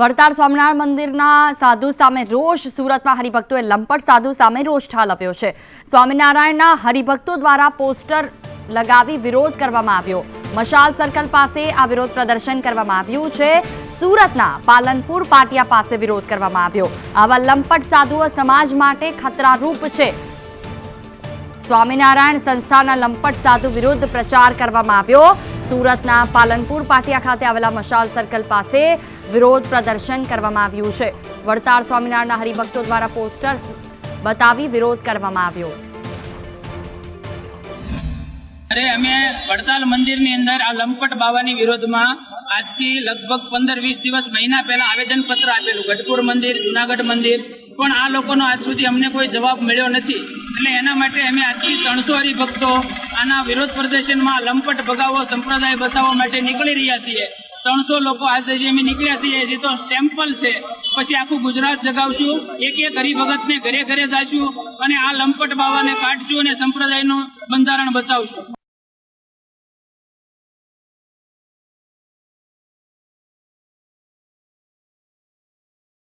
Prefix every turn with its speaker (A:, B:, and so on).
A: વડતાલ સ્વામિનારાયણ મંદિરના સાધુ સામે રોષ સુરતમાં હરિભક્તોએ લંપટ સાધુ સામે રોષ ઠાલવ્યો છે. સ્વામિનારાયણના હરિભક્તો દ્વારા પોસ્ટર લગાવી વિરોધ કરવામાં આવ્યો. મશાલ સર્કલ પાસે આ વિરોધ પ્રદર્શન કરવામાં આવ્યું છે. સુરતના પાલનપુર પાટિયા પાસે વિરોધ કરવામાં આવ્યો. આવા લંપટ સાધુઓ સમાજ માટે ખતરારૂપ છે. સ્વામિનારાયણ સંસ્થાના લંપટ સાધુ વિરુદ્ધ પ્રચાર કરવામાં આવ્યો. સુરતના પાલનપુર પાટિયા ખાતે આવેલા મશાલ સર્કલ પાસે વિરોધ પ્રદર્શન કરવામાં આવ્યું છે. વડતાળ સ્વામિનારાયણના હરિભક્તો દ્વારા પોસ્ટર્સ બતાવી વિરોધ કરવામાં આવ્યો.
B: અરે, અમે વડતાલ મંદિરની અંદર આ લંપટ બાવાની વિરોધમાં આજથી લગભગ પંદર વીસ દિવસ મહિના પહેલા આવેદન પત્ર આપેલું. ગઢપુર મંદિર, જુનાગઢ મંદિર. પણ આ લોકોનો આજ સુધી અમને કોઈ જવાબ મળ્યો નથી. એટલે એના માટે અમે આજથી ત્રણસો હરિભક્તો આના વિરોધ પ્રદર્શનમાં લંપટ ભગાવો, સંપ્રદાય બસાવવા માટે નીકળી રહ્યા છીએ. ત્રણસો લોકો આજે જે અમે નીકળ્યા છીએ જે તો સેમ્પલ છે. પછી આખું ગુજરાત જગાવશું, એક એક હરિભગતને ઘરે ઘરે જાશું અને આ લંપટ બાવાને કાઢશું અને સંપ્રદાયનું બંધારણ બચાવશું.